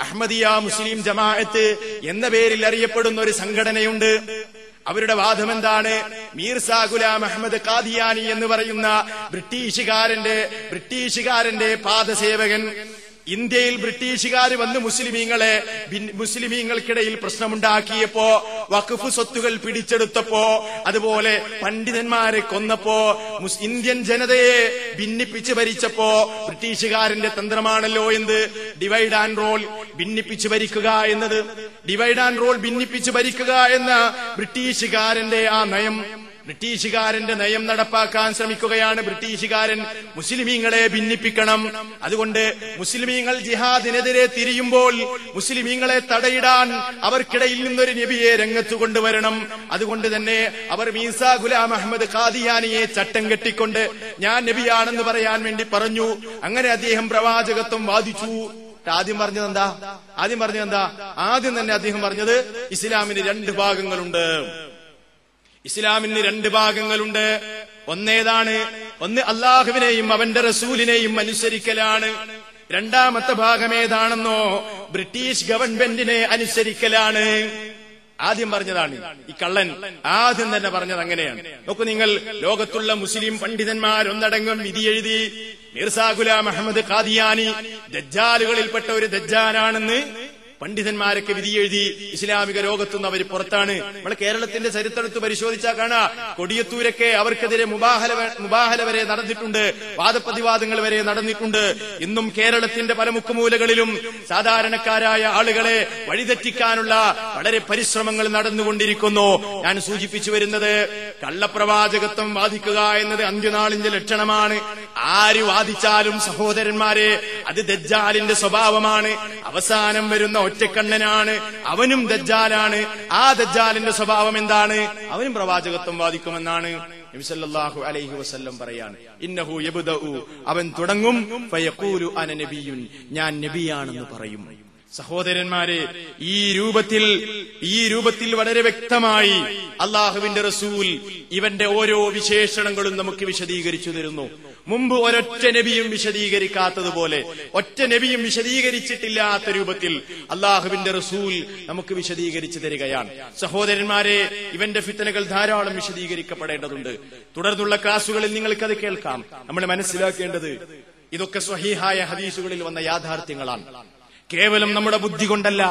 അഹമ്മദിയ മുസ്ലിം ജമാഅത്ത് എന്ന പേരിൽ അറിയപ്പെടുന്ന ഒരു സംഘടനയുണ്ട്. അവരുടെ വാദം എന്താണ്? മീർസ ഗുലാം അഹമ്മദ് കാദിയാനി എന്ന് പറയുന്ന ബ്രിട്ടീഷുകാരന്റെ ബ്രിട്ടീഷുകാരന്റെ പാദസേവകൻ. ഇന്ത്യയിൽ ബ്രിട്ടീഷുകാർ വന്ന് മുസ്ലിമീങ്ങളെ മുസ്ലിമീങ്ങൾക്കിടയിൽ പ്രശ്നമുണ്ടാക്കിയപ്പോ വഖഫ് സ്വത്തുകൾ പിടിച്ചെടുത്തപ്പോ അതുപോലെ പണ്ഡിതന്മാരെ കൊന്നപ്പോ ഇന്ത്യൻ ജനതയെ ഭിന്നിപ്പിച്ച് ഭരിച്ചപ്പോ ബ്രിട്ടീഷുകാരന്റെ തന്ത്രമാണല്ലോ എന്ത്? ഡിവൈഡ് ആൻഡ് റോൾ ഭിന്നിപ്പിച്ച് ഭരിക്കുക എന്നത്. ഡിവൈഡ് ആൻഡ് റോൾ ഭിന്നിപ്പിച്ച് ഭരിക്കുക എന്ന ബ്രിട്ടീഷുകാരന്റെ ആ നയം ബ്രിട്ടീഷുകാരന്റെ നയം നടപ്പാക്കാൻ ശ്രമിക്കുകയാണ് ബ്രിട്ടീഷുകാരൻ. മുസ്ലിമീങ്ങളെ ഭിന്നിപ്പിക്കണം. അതുകൊണ്ട് മുസ്ലിമീങ്ങൾ ജിഹാദിനെതിരെ തിരിയുമ്പോൾ മുസ്ലിമീങ്ങളെ തടയിടാൻ അവർക്കിടയിൽ നിന്നൊരു നബിയെ രംഗത്ത് കൊണ്ടുവരണം. അതുകൊണ്ട് തന്നെ അവർ മീസ ഗുലാം അഹമ്മദ് ഖാദിയാനിയെ ചട്ടം കെട്ടിക്കൊണ്ട് ഞാൻ നബിയാണെന്ന് പറയാൻ വേണ്ടി പറഞ്ഞു. അങ്ങനെ അദ്ദേഹം പ്രവാചകത്വം വാദിച്ചു. ആദ്യം പറഞ്ഞത് എന്താ? ആദ്യം പറഞ്ഞത് എന്താ? ആദ്യം തന്നെ അദ്ദേഹം പറഞ്ഞത് ഇസ്ലാമിന് രണ്ട് ഭാഗങ്ങളുണ്ട്. ഇസ്ലാമിന് രണ്ട് ഭാഗങ്ങളുണ്ട്. ഒന്നേതാണ് ഒന്ന് അള്ളാഹുവിനെയും അവന്റെ റസൂലിനെയും അനുസരിക്കലാണ്. രണ്ടാമത്തെ ഭാഗം ഏതാണെന്നോ ബ്രിട്ടീഷ് ഗവൺമെന്റിനെ അനുസരിക്കലാണ്. ആദ്യം പറഞ്ഞതാണ് ഈ കള്ളൻ ആദ്യം തന്നെ പറഞ്ഞത് അങ്ങനെയാണ്. നോക്കൂ നിങ്ങൾ ലോകത്തുള്ള മുസ്ലിം വിധി എഴുതി മിർസാ ഗുലാം അഹമ്മദ് ഖാദിയാനി ദജ്ജാലുകളിൽപ്പെട്ട ഒരു ദജ്ജാലാണെന്ന് പണ്ഡിതന്മാരൊക്കെ എഴുതി ഇസ്ലാമിക രോഗത്തുനിന്ന് അവർ പുറത്താണ്. നമ്മളെ കേരളത്തിന്റെ ചരിത്രത്ത് പരിശോധിച്ചാൽ കാണാ. കൊടിയത്തൂരൊക്കെ അവർക്കെതിരെ മുബാഹല മുബാഹല വരെ നടന്നിട്ടുണ്ട്. വാദപ്രതിവാദങ്ങൾ വരെ നടന്നിട്ടുണ്ട്. ഇന്നും കേരളത്തിന്റെ പല മുക്കുമൂലകളിലും സാധാരണക്കാരായ ആളുകളെ വഴിതെറ്റിക്കാനുള്ള വളരെ പരിശ്രമങ്ങൾ നടന്നുകൊണ്ടിരിക്കുന്നു. ഞാൻ സൂചിപ്പിച്ചു വരുന്നത് കള്ളപ്രവാചകത്വം ബാധിക്കുക എന്നത് അന്ത്യനാളിന്റെ ലക്ഷണമാണ്. ആര് വാദിച്ചാലും സഹോദരന്മാരെ അത് ദജ്ജാലിന്റെ സ്വഭാവമാണ്. അവസാനം വരുന്ന ഒറ്റക്കണ്ണനാണ്. അവനും ദജ്ജാലാണ്. ആ ദജ്ജാലിന്റെ സ്വഭാവം എന്താണ്? അവനും പ്രവാചകത്വം വാദിക്കുമെന്നാണ് നബി സല്ലല്ലാഹു അലൈഹി വസല്ലം പറയാണ്. ഇന്നഹു അവൻ തുടങ്ങും ഫയഖൂലു അന നബിയുൻ. ഞാൻ നബിയാണെന്ന് പറയും. സഹോദരന്മാരെ ഈ രൂപത്തിൽ ഈ രൂപത്തിൽ വളരെ വ്യക്തമായി അള്ളാഹുവിന്റെ റസൂൽ ഇവന്റെ ഓരോ വിശേഷണങ്ങളും നമുക്ക് വിശദീകരിച്ചു തരുന്നു. മുമ്പ് ഒരൊറ്റ നബിയും വിശദീകരിക്കാത്തതുപോലെ ഒറ്റ നബിയും വിശദീകരിച്ചിട്ടില്ലാത്ത രൂപത്തിൽ അള്ളാഹുവിന്റെ റസൂൽ നമുക്ക് വിശദീകരിച്ചു തരികയാണ്. സഹോദരന്മാരെ ഇവന്റെ ഫിത്തനകൾ ധാരാളം വിശദീകരിക്കപ്പെടേണ്ടതുണ്ട്. തുടർന്നുള്ള ക്ലാസുകളിൽ നിങ്ങൾക്കത് കേൾക്കാം. നമ്മൾ മനസ്സിലാക്കേണ്ടത് ഇതൊക്കെ സ്വഹീഹായ ഹദീസുകളിൽ വന്ന യാഥാർത്ഥ്യങ്ങളാണ്. കേവലം നമ്മുടെ ബുദ്ധി കൊണ്ടല്ല.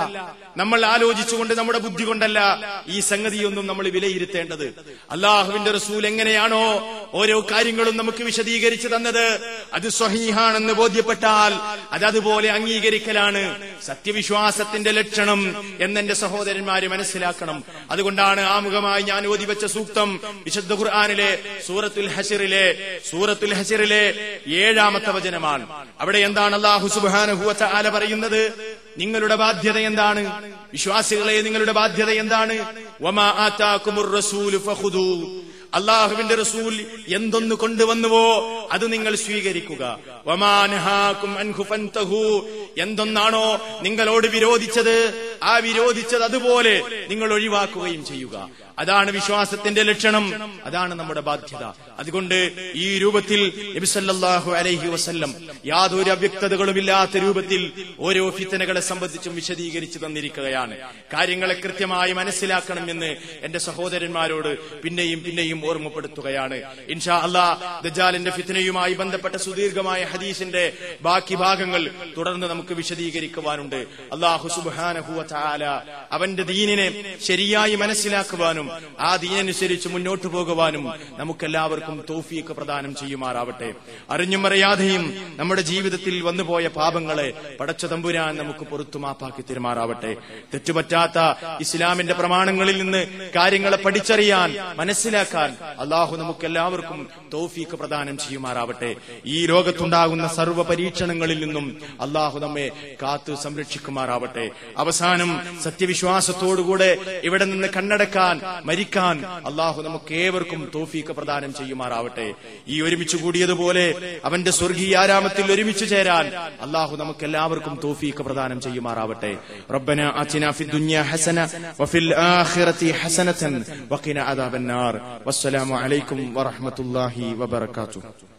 നമ്മൾ ആലോചിച്ചുകൊണ്ട് നമ്മുടെ ബുദ്ധി കൊണ്ടല്ല ഈ സംഗതിയൊന്നും നമ്മൾ വിലയിരുത്തേണ്ടത്. അള്ളാഹുവിന്റെ റസൂൽ എങ്ങനെയാണോ ഓരോ കാര്യങ്ങളും നമുക്ക് വിശദീകരിച്ചു തന്നത്. അത് സ്വഹീഹാണെന്ന് ബോധ്യപ്പെട്ടാൽ അത് അതുപോലെ അംഗീകരിക്കലാണ്. സത്യവിശ്വാസത്തിന്റെ ലക്ഷണം എന്നെന്റെ സഹോദരന്മാര് മനസ്സിലാക്കണം. അതുകൊണ്ടാണ് ആമുഖമായി ഞാൻ ഓതിവെച്ച സൂക്തം വിശുദ്ധ ഖുർആാനിലെ സൂറത്തുൽ ഹസിറിലെ സൂറത്തുൽ ഹസിറിലെ ഏഴാമത്തെ വചനമാണ്. അവിടെ എന്താണ് അള്ളാഹു സുബാനഹുവ പറയുന്നത്? നിങ്ങളുടെ ബാധ്യത എന്താണ്? വിശ്വാസികളെ നിങ്ങളുടെ ബാധ്യത എന്താണ്? അള്ളാഹുവിന്റെ റസൂൽ എന്തൊന്ന് കൊണ്ടുവന്നുവോ അത് നിങ്ങൾ സ്വീകരിക്കുക. എന്തൊന്നാണോ നിങ്ങളോട് വിരോധിച്ചത്? ആ വിരോധിച്ചത് അതുപോലെ നിങ്ങൾ ഒഴിവാക്കുകയും ചെയ്യുക. അതാണ് വിശ്വാസത്തിന്റെ ലക്ഷണം. അതാണ് നമ്മുടെ ബാധ്യത. അതുകൊണ്ട് ഈ രൂപത്തിൽ നബിസല്ലാഹു അലൈഹി വസല്ലം യാതൊരു അവ്യക്തതകളുമില്ലാത്ത രൂപത്തിൽ ഓരോ ഫിത്തനകളെ സംബന്ധിച്ചും വിശദീകരിച്ചു തന്നിരിക്കുകയാണ്. കാര്യങ്ങളെ കൃത്യമായി മനസ്സിലാക്കണമെന്ന് എന്റെ സഹോദരന്മാരോട് പിന്നെയും പിന്നെയും ഓർമ്മപ്പെടുത്തുകയാണ്. ഇൻഷാ അല്ലാ ദജാലിന്റെ ഫിത്തനയുമായി ബന്ധപ്പെട്ട സുദീർഘമായ ഹദീസിന്റെ ബാക്കി ഭാഗങ്ങൾ തുടർന്ന് നമുക്ക് വിശദീകരിക്കുവാനുണ്ട്. അള്ളാഹു സുബാനഹുവ ചാല അവന്റെ ദീനിനെ ശരിയായി മനസ്സിലാക്കുവാനും ആ ദീനനുസരിച്ച് മുന്നോട്ടു പോകുവാനും നമുക്കെല്ലാവർക്കും തോഫീക്ക് പ്രദാനം ചെയ്യുമാറാവട്ടെ. അറിഞ്ഞും അറിയാതെയും നമ്മുടെ ജീവിതത്തിൽ വന്നുപോയ പാപങ്ങളെ പടച്ച തമ്പുരാൻ നമുക്ക് പുറത്തു മാപ്പാക്കി തീരുമാറാവട്ടെ. തെറ്റുപറ്റാത്ത ഇസ്ലാമിന്റെ പ്രമാണങ്ങളിൽ നിന്ന് കാര്യങ്ങളെ പഠിച്ചറിയാൻ മനസ്സിലാക്കാൻ അള്ളാഹു നമുക്കെല്ലാവർക്കും തോഫീക്ക് പ്രദാനം ചെയ്യുമാറാവട്ടെ. ഈ ലോകത്തുണ്ടാകുന്ന സർവ പരീക്ഷണങ്ങളിൽ നിന്നും അള്ളാഹു നമ്മെ കാത്തു സംരക്ഷിക്കുമാറാവട്ടെ. അവസാനം സത്യവിശ്വാസത്തോടുകൂടെ ഇവിടെ നിന്ന് കണ്ണടക്കാൻ മരിക്കാൻ അള്ളാഹു നമുക്ക് ഏവർക്കും തോഫീക്ക് പ്രദാനം ചെയ്യുമാറാവട്ടെ. ഈ ഒരുമിച്ച് കൂടിയതുപോലെ അവന്റെ സ്വർഗീയ ആരാമത്തിൽ ഒരുമിച്ച് ചേരാൻ അള്ളാഹു നമുക്ക് എല്ലാവർക്കും തോഫീക്ക് പ്രദാനം ചെയ്യുമാറാവട്ടെ. റബ്ബന വസ്സലാമു അലൈക്കും വറഹ്മത്തുള്ളാഹി വബറകാതുഹു.